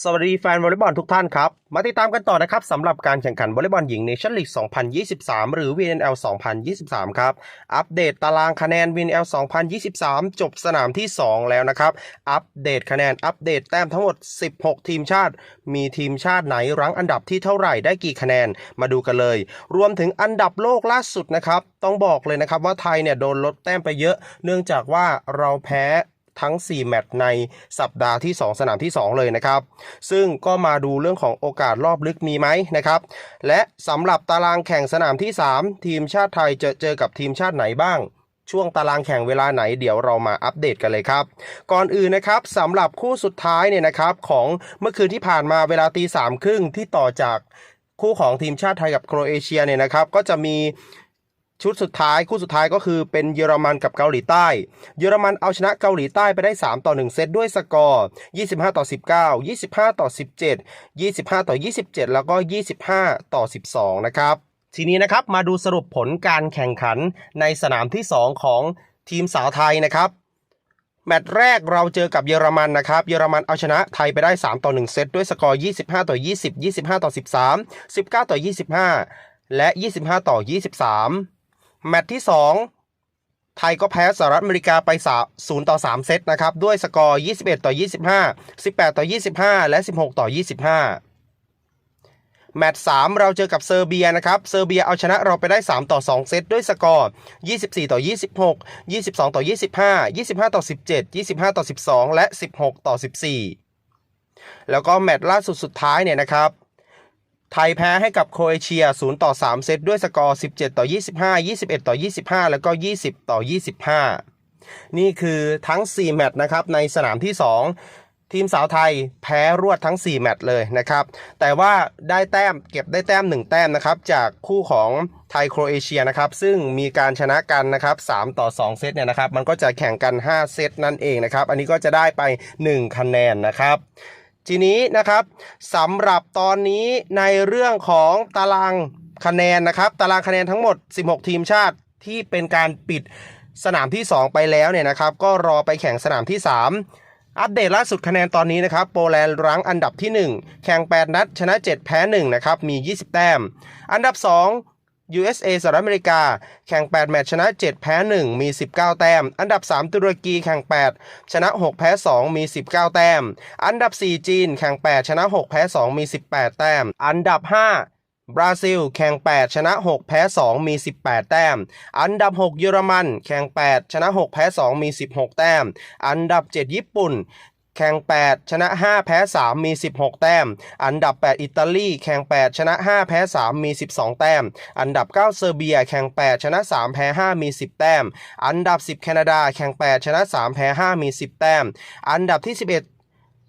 สวัสดีแฟนวอลเลย์บอลทุกท่านครับ มาติดตามกันต่อนะครับสำหรับการแข่งขันวอลเลย์บอลหญิงเนชั่นลีก 2023 หรือ VNL 2023 ครับ อัปเดตตารางคะแนน VNL 2023 จบสนามที่ 2 แล้วนะครับ อัปเดตคะแนนอัปเดตแต้มทั้งหมด 16 ทีมชาติ มีทีมชาติไหนรั้งอันดับที่เท่าไหร่ได้กี่คะแนนมาดูกันเลย รวมถึงอันดับโลกล่าสุดนะครับต้องบอกเลยนะครับว่าไทยเนี่ยโดนลดแต้มไปเยอะ เนื่องจากว่าเราแพ้ ทั้ง 4 แมตช์ในสัปดาห์ที่ 2 สนามที่ 2 เลยนะครับ ซึ่งก็มาดูเรื่องของโอกาสรอบลึกมีไหมนะครับ และสำหรับตารางแข่งสนามที่ 3 ทีมชาติไทยจะเจอกับทีมชาติไหนบ้างช่วงตารางแข่งเวลาไหนเดี๋ยวเรามาอัปเดตกันเลยครับ ก่อนอื่นนะครับสำหรับคู่สุดท้ายเนี่ยนะครับของเมื่อคืนที่ผ่านมาเวลาตีสามครึ่งที่ต่อจากคู่ของทีมชาติไทยกับโครเอเชียเนี่ยนะครับ ก็จะมี ชุดสุดท้ายคู่สุดท้ายก็คือเป็นเยอรมันกับเกาหลีใต้ เยอรมันเอาชนะเกาหลีใต้ไปได้ 3 ต่อ 1 เซตด้วยสกอร์ 25 ต่อ 19 25 ต่อ 17 25 ต่อ 27 แล้วก็ 25 ต่อ 12 นะครับ ทีนี้นะครับมาดูสรุปผลการแข่งขันในสนามที่ 2 ของทีมสาวไทยนะครับแมตช์แรกเราเจอกับเยอรมันนะครับ เยอรมันเอาชนะไทยไปได้ 3 ต่อ 1 เซตด้วยสกอร์ 25 ต่อ 20 25 ต่อ 13 19 ต่อ 25 และ 25 ต่อ 23 แมตช์ที่ 2 ไทยก็แพ้สหรัฐอเมริกาไป0ต่อ 3 เซตนะครับ ด้วยสกอร์ 21 ต่อ 25 18 ต่อ 25 และ 16 ต่อ 25 แมตช์3เราเจอกับเซอร์เบียนะครับ เซอร์เบียเอาชนะเราไปได้ 3 ต่อ 2 เซตด้วยสกอร์ 24 ต่อ 26 22 ต่อ 25 25 ต่อ 17 25 ต่อ 12 และ 16 ต่อ 14 แล้วก็แมตช์ล่าสุดสุดท้ายเนี่ยนะครับ ไทยแพ้ให้กับโครเอเชีย 0 ต่อ 3 เซตด้วยสกอร์ 17 ต่อ 25 21 ต่อ 25 แล้วก็ 20 ต่อ 25 นี่คือทั้ง 4 แมตช์นะครับในสนามที่ 2 ทีมสาวไทยแพ้รวดทั้ง 4 แมตช์เลยนะครับ แต่ว่าได้แต้มเก็บได้แต้ม 1 แต้มนะครับ จากคู่ของไทยโครเอเชียนะครับ ซึ่งมีการชนะกันนะครับ 3 ต่อ 2 เซตเนี่ยนะครับ มันก็จะแข่งกัน 5 เซตนั่นเองนะครับ อันนี้ก็จะได้ไป 1 คะแนนนะครับ ทีนี้นะครับสำหรับตอนนี้ในเรื่องของตารางคะแนนนะครับ ตารางคะแนนทั้งหมด 16 ทีมชาติที่เป็นการปิดสนามที่ 2 ไปแล้วเนี่ยนะครับก็รอไปแข่งสนามที่ 3 อัปเดตล่าสุดคะแนนตอนนี้นะครับ โปแลนด์รั้งอันดับที่ 1 แข่ง 8 นัด ชนะ 7 แพ้ 1 นะครับ มี 20 แต้ม อันดับ 2 USA สหรัฐอเมริกา แข่ง 8 แมตช์ชนะ 7 แพ้ 1 มี 19 แต้ม อันดับ 3 ตุรกีแข่ง 8 ชนะ 6 แพ้ 2 มี 19 แต้ม อันดับ 4 จีนแข่ง 8 ชนะ 6 แพ้ 2 มี 18 แต้ม อันดับ 5 บราซิล แข่ง 8 ชนะ 6 แพ้ 2 มี 18 แต้ม อันดับ 6 เยอรมัน แข่ง 8 ชนะ 6 แพ้ 2 มี 16 แต้ม อันดับ 7 ญี่ปุ่น แข่ง 8 ชนะ 5 แพ้ 3 มี 16 แต้ม อันดับ 8 อิตาลี แข่ง 8 ชนะ 5 แพ้ 3 มี 12 แต้ม อันดับ 9 เซอร์เบีย แข่ง 8 ชนะ 3 แพ้ 5 มี 10 แต้ม อันดับ 10 แคนาดา แข่ง 8 ชนะ 3 แพ้ 5 มี 10 แต้ม อันดับที่ 11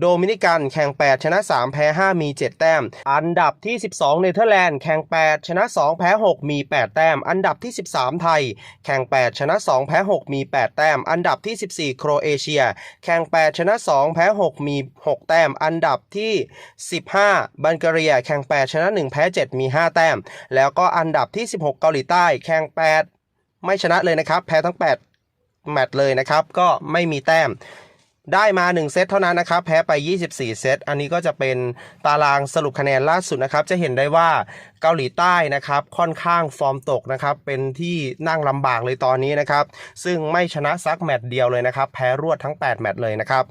โดมินิกันแข่ง 8 ชนะ 3 แพ้ 5 มี 7 แต้ม อันดับที่ 12 เนเธอร์แลนด์แข่ง 8 ชนะ 2 แพ้ 6 มี 8 แต้ม อันดับที่ 13 ไทย แข่ง 8 ชนะ 2 แพ้ 6 มี 8 แต้ม อันดับที่ 14 โครเอเชีย แข่ง 8 ชนะ 2 แพ้ 6 มี 6 แต้ม อันดับที่ 15 บัลแกเรีย แข่ง 8 ชนะ 1 แพ้ 7 มี 5 แต้ม แล้วก็อันดับที่ 16 เกาหลีใต้ แข่ง 8 ไม่ชนะเลยนะครับ แพ้ทั้ง 8 แมตช์เลยนะครับ ก็ไม่มีแต้ม ได้มา 1 เซตเท่านั้นนะครับ แพ้ไป 24 เซต อันนี้ก็จะเป็นตารางสรุปคะแนนล่าสุดนะครับ จะเห็นได้ว่าเกาหลีใต้นะครับ ค่อนข้างฟอร์มตกนะครับ เป็นที่นั่งลำบากเลยตอนนี้นะครับ ซึ่งไม่ชนะซักแมตช์เดียวเลยนะครับ แพ้รวดทั้ง 8 แมตช์เลยนะครับ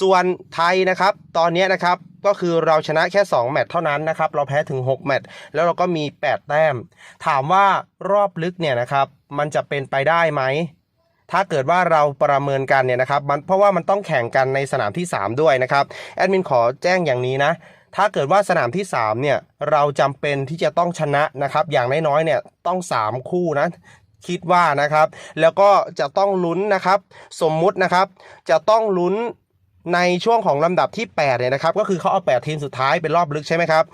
ส่วนไทยนะครับ ตอนนี้นะครับก็คือเราชนะแค่ 2 แมตช์เท่านั้นนะครับ เราแพ้ถึง 6 แมตช์แล้วเราก็มี 8 แต้ม ถามว่ารอบลึกเนี่ยนะครับ มันจะเป็นไปได้ไหม ถ้าเกิดว่าเราประเมินกันเนี่ยนะครับมันเพราะว่ามันต้องแข่งกันในสนามที่ 3 ด้วยนะครับแอดมินขอแจ้งอย่างนี้นะถ้าเกิดว่าสนามที่ 3 เนี่ย เราจำเป็นที่จะต้องชนะนะครับ อย่างน้อยๆเนี่ยต้อง 3 คู่นะ คิดว่านะครับ แล้วก็จะต้องลุ้นนะครับ สมมุตินะครับ จะต้องลุ้นในช่วงของลำดับที่ 8 เนี่ยนะครับ ก็คือเขาเอา 8 ทีมสุดท้ายเป็นรอบลึกใช่ไหมครับ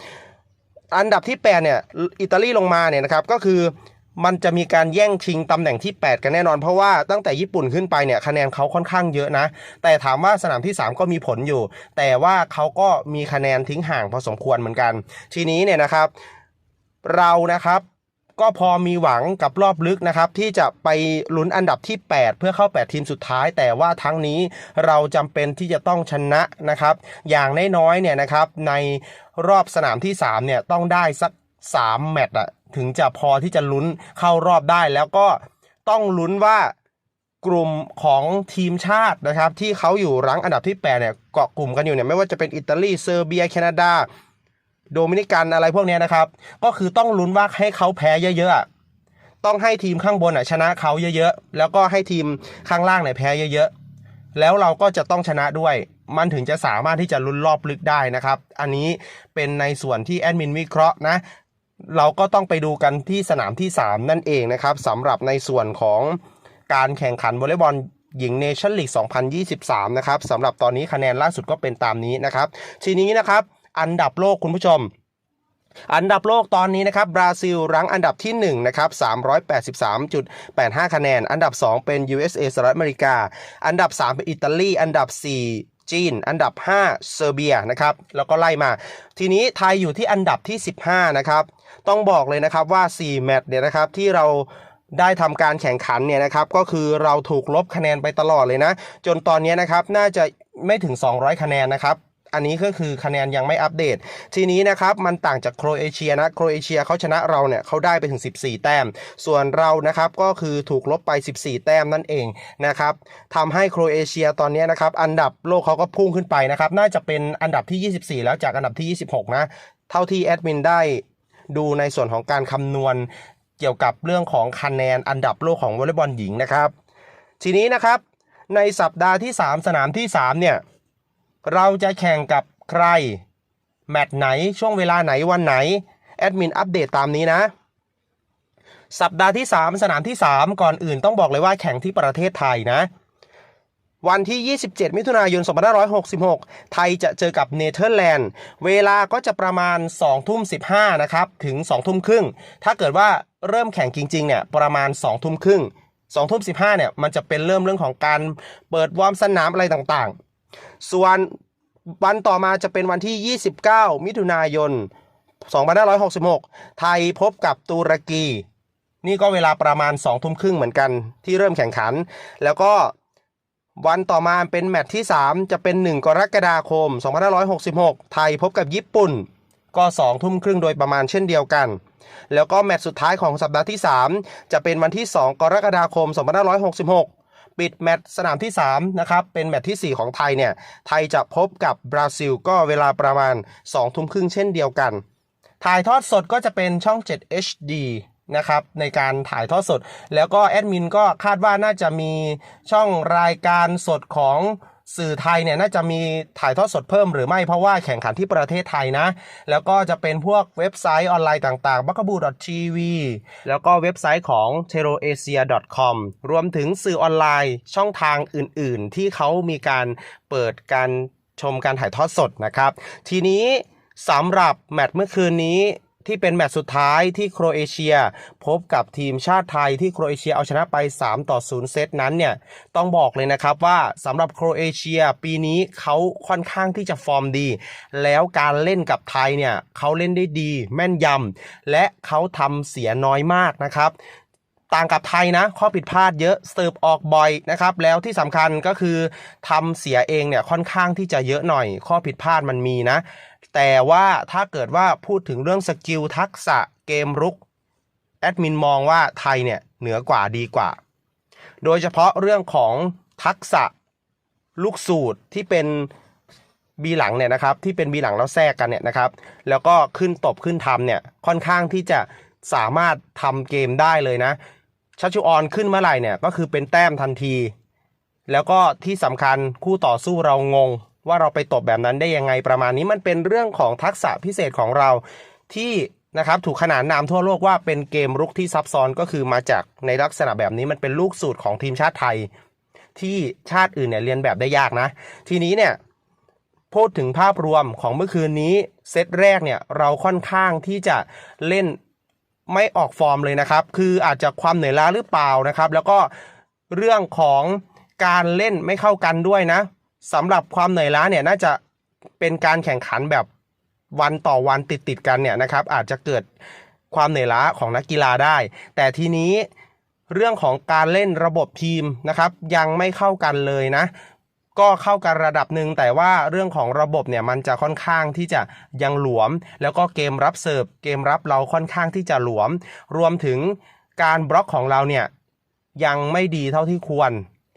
อันดับที่ 8 เนี่ย อิตาลีลงมาเนี่ยนะครับ ก็คือ มันจะมีการแย่งชิงตำแหน่งที่ 8 กันแน่นอน เพราะว่าตั้งแต่ญี่ปุ่นขึ้นไปเนี่ยคะแนนเขาค่อนข้างเยอะนะ แต่ถามว่าสนามที่ 3 ก็มีผลอยู่ แต่ว่าเขาก็มีคะแนนทิ้งห่างพอสมควรเหมือนกัน ทีนี้เนี่ยนะครับ เรานะครับก็พอมีหวังกับรอบลึกนะครับ ที่จะไปลุ้นอันดับที่ 8 เพื่อเข้า 8 ทีมสุดท้าย แต่ว่าทั้งนี้เราจำเป็นที่จะต้องชนะนะครับ อย่างน้อยๆเนี่ยนะครับในรอบสนามที่ 3 เนี่ยต้องได้สัก 3 แมตช์อะถึงจะพอที่จะลุ้นเข้ารอบได้แล้วก็ต้องลุ้นว่ากลุ่มของทีมชาตินะครับ ที่เขาอยู่รั้งอันดับที่8เนี่ยเกาะกลุ่มกันอยู่เนี่ยไม่ว่าจะเป็นอิตาลีเซอร์เบีย แคนาดา โดมินิกันอะไรพวกนี้นะครับ ก็คือต้องลุ้นว่าให้เขาแพ้เยอะๆต้องให้ทีมข้างบนชนะเขาเยอะๆแล้วก็ให้ทีมข้างล่างเนี่ยแพ้เยอะๆแล้วเราก็จะต้องชนะด้วย มันถึงจะสามารถที่จะลุ้นรอบลึกได้นะครับ อันนี้เป็นในส่วนที่แอดมินวิเคราะห์นะ เราก็ต้องไปดูกันที่สนามที่ 3 นั่นเองนะครับสำหรับในส่วนของการแข่งขันวอลเลย์บอลหญิงเนชั่นลีก 2023 นะครับสำหรับตอนนี้คะแนนล่าสุดก็เป็นตามนี้นะครับ ทีนี้นะครับ อันดับโลกคุณผู้ชม อันดับโลกตอนนี้นะครับบราซิลรั้งอันดับที่ 1 นะครับ 383.85 คะแนน อันดับ 2 เป็น USA สหรัฐอเมริกา อันดับ 3 เป็นอิตาลี อันดับ 4 จีน อันดับ 5 เซอร์เบียนะครับแล้วก็ไล่มา ทีนี้ไทยอยู่ที่อันดับที่ 15 นะครับ ต้องบอกเลยนะครับว่า 4 แมตช์เนี่ยนะครับที่เราได้ทำการแข่งขันเนี่ยนะครับก็คือเราถูกลบคะแนนไปตลอดเลยนะ จนตอนนี้นะครับน่าจะไม่ถึง 200 คะแนนนะครับ อันนี้ก็คือคะแนนยังไม่อัปเดต ทีนี้นะครับมันต่างจากโครเอเชียนะโครเอเชียเขาชนะเราเนี่ยเขาได้ไปถึง 14 แต้ม ส่วนเรานะครับก็คือถูกลบไป 14 แต้มนั่นเองนะครับทำให้โครเอเชียตอนนี้นะครับอันดับโลกเขาก็พุ่งขึ้นไปนะครับน่าจะเป็นอันดับที่ 24 แล้วจากอันดับที่ 26 นะ เท่าที่แอดมินได้ดูในส่วนของการคำนวณเกี่ยวกับเรื่องของคะแนนอันดับโลกของวอลเลย์บอลหญิงนะครับ ทีนี้นะครับในสัปดาห์ที่ 3 สนามที่ 3 เนี่ย เราจะแข่งกับใคร แมตช์ไหนช่วงเวลาไหนวันไหน แอดมินอัปเดตตามนี้นะ สัปดาห์ที่ 3 สนามที่ 3 ก่อนอื่นต้องบอกเลยว่าแข่งที่ประเทศไทยนะ วันที่ 27 มิถุนายน 2566 ไทยจะเจอกับเนเธอร์แลนด์ เวลาก็จะประมาณ 2 ทุ่ม 15 นะครับ ถึง 2 ทุ่มครึ่ง ถ้าเกิดว่าเริ่มแข่งจริงๆเนี่ยประมาณ 2 ทุ่มครึ่ง2ทุ่ม15เนี่ยมันจะเป็นเริ่มเรื่องของการเปิดวอร์มสนามอะไรต่างๆ ส่วนวันต่อมาจะเป็นวันที่ 29 มิถุนายน 2566 ไทยพบกับตุรกี นี่ก็เวลาประมาณ2ทุ่มครึ่งเหมือนกันที่เริ่มแข่งขัน แล้วก็วันต่อมาเป็นแมตช์ที่ 3 จะเป็น 1 กรกฎาคม 2566 ไทยพบกับญี่ปุ่น ก็2ทุ่มครึ่งโดยประมาณเช่นเดียวกัน แล้วก็แมตช์สุดท้ายของสัปดาห์ที่ 3 จะเป็นวันที่ 2 กรกฎาคม 2566 ปิดแมตช์สนามที่ 3 นะครับ เป็นแมตช์ที่ 4 ของไทยเนี่ย ไทยจะพบกับบราซิลก็เวลาประมาณ2ทุ่มครึ่งเช่นเดียวกัน ถ่ายทอดสดก็จะเป็นช่อง 7 HD นะครับในการถ่ายทอดสด แล้วก็แอดมินก็คาดว่าน่าจะมีช่องรายการสดของ สื่อไทยเนี่ยน่าจะมีถ่ายทอดสดเพิ่มหรือไม่เพราะว่าแข่งขันที่ประเทศไทยนะ แล้วก็จะเป็นพวกเว็บไซต์ออนไลน์ต่างๆ b a k a b o TV แล้วก็เว็บไซต์ของ t e r o a s i a com รวมถึงสื่อออนไลน์ช่องทางอื่นๆ ที่เขามีการเปิดการชมการถ่ายทอดสดนะครับ ทีนี้สำหรับแมตช์เมื่อคืนนี้ ที่เป็นแมตช์สุดท้ายที่โครเอเชีย พบกับทีมชาติไทยที่โครเอเชียเอาชนะไป 3 ต่อ 0 เซตนั้นเนี่ยต้องบอกเลยนะครับว่าสำหรับโครเอเชียปีนี้เขาค่อนข้างที่จะฟอร์มดี แล้วการเล่นกับไทยเนี่ยเขาเล่นได้ดีแม่นยำและเขาทำเสียน้อยมากนะครับต่างกับไทยนะ ข้อผิดพลาดเยอะเสิร์ฟออกบ่อยนะครับ แล้วที่สำคัญก็คือทำเสียเองเนี่ยค่อนข้างที่จะเยอะหน่อย ข้อผิดพลาดมันมีนะ แต่ว่าถ้าเกิดว่าพูดถึงเรื่องสกิลทักษะเกมรุกแอดมินมองว่าไทยเนี่ยเหนือกว่าดีกว่า โดยเฉพาะเรื่องของทักษะลูกสูตรที่เป็นบีหลังเนี่ยนะครับที่เป็นบีหลังแล้วแทรกกันเนี่ยนะครับ แล้วก็ขึ้นตบขึ้นทำเนี่ยค่อนข้างที่จะสามารถทำเกมได้เลยนะชัชชุออนขึ้นเมื่อไหร่เนี่ยก็คือเป็นแต้มทันที แล้วก็ที่สำคัญคู่ต่อสู้เรางง ว่าเราไปตบแบบนั้นได้ยังไงประมาณนี้มันเป็นเรื่องของทักษะพิเศษของเราที่นะครับถูกขนานนามทั่วโลกว่าเป็นเกมรุกที่ซับซ้อนก็คือมาจากในลักษณะแบบนี้มันเป็นลูกสูตรของทีมชาติไทย ที่ชาติอื่นเนี่ยเรียนแบบได้ยากนะ ทีนี้เนี่ยพูดถึงภาพรวมของเมื่อคืนนี้เซตแรกเนี่ยเราค่อนข้างที่จะเล่นไม่ออกฟอร์มเลยนะครับ คืออาจจะความเหนื่อยล้าหรือเปล่านะครับ แล้วก็เรื่องของการเล่นไม่เข้ากันด้วยนะ สำหรับความเหนื่อยล้าเนี่ยน่าจะเป็นการแข่งขันแบบวันต่อวันติดติดกันเนี่ยนะครับ อาจจะเกิดความเหนื่อยล้าของนักกีฬาได้ แต่ทีนี้เรื่องของการเล่นระบบทีมนะครับ ยังไม่เข้ากันเลยนะ ก็เข้ากันระดับหนึ่งแต่ว่าเรื่องของระบบเนี่ยมันจะค่อนข้างที่จะยังหลวม แล้วก็เกมรับเสิร์ฟเกมรับเราค่อนข้างที่จะหลวม รวมถึงการบล็อกของเราเนี่ยยังไม่ดีเท่าที่ควร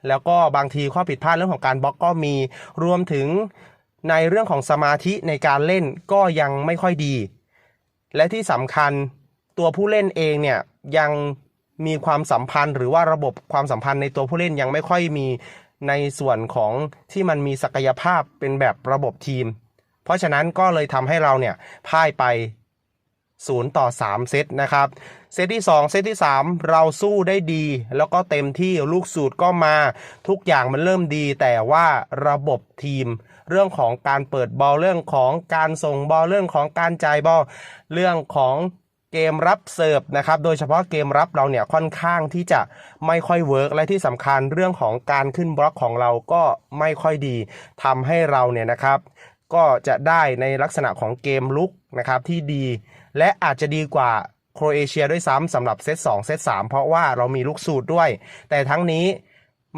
แล้วก็บางทีข้อผิดพลาดเรื่องของการบล็อกก็มีรวมถึงในเรื่องของสมาธิในการเล่นก็ยังไม่ค่อยดี และที่สำคัญตัวผู้เล่นเองเนี่ยยังมีความสัมพันธ์ หรือว่าระบบความสัมพันธ์ในตัวผู้เล่นยังไม่ค่อยมีในส่วนของที่มันมีศักยภาพเป็นแบบระบบทีม เพราะฉะนั้นก็เลยทำให้เราเนี่ยพ่ายไป 0 ต่อ 3 เซตนะครับ เซตที่ 2 เซตที่ 3 เราสู้ได้ดี แล้วก็เต็มที่ลูกสูตรก็มา ทุกอย่างมันเริ่มดี แต่ว่าระบบทีม เรื่องของการเปิดบอลเรื่องของการส่งบอลเรื่องของการจ่ายบอลเรื่องของเกมรับเสิร์ฟนะครับ โดยเฉพาะเกมรับเราเนี่ยค่อนข้างที่จะไม่ค่อยเวิร์กและที่สำคัญเรื่องของการขึ้นบล็อกของเราก็ไม่ค่อยดีทำให้เราเนี่ยนะครับ ก็จะได้ในลักษณะของเกมลุกนะครับที่ดี และอาจจะดีกว่าโครเอเชียด้วยซ้ำสำหรับเซต2เซต3เพราะว่าเรามีลูกสูตรด้วย แต่ทั้งนี้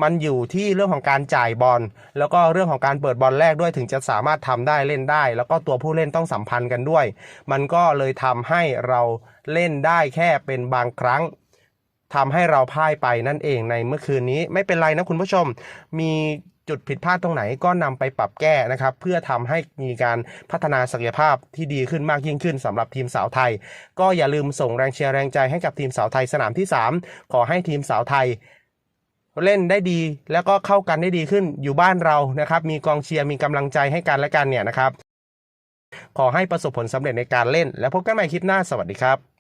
มันอยู่ที่เรื่องของการจ่ายบอลแล้วก็เรื่องของการเปิดบอลแรกด้วยถึงจะสามารถทำได้เล่นได้ แล้วก็ตัวผู้เล่นต้องสัมพันธ์กันด้วย มันก็เลยทำให้เราเล่นได้แค่เป็นบางครั้งทำให้เราพ่ายไปนั่นเองในเมื่อคืนนี้ไม่เป็นไรนะคุณผู้ชม มี จุดผิดพลาดตรงไหนก็นำไปปรับแก้นะครับ เพื่อทำให้มีการพัฒนาศักยภาพที่ดีขึ้นมากยิ่งขึ้นสำหรับทีมสาวไทย ก็อย่าลืมส่งแรงเชียร์แรงใจให้กับทีมสาวไทยสนามที่ 3 ขอให้ทีมสาวไทยเล่นได้ดีแล้วก็เข้ากันได้ดีขึ้นอยู่บ้านเรานะครับ มีกองเชียร์มีกำลังใจให้กันและกันเนี่ยนะครับ ขอให้ประสบผลสำเร็จในการเล่น แล้วพบกันใหม่คลิปหน้าสวัสดีครับ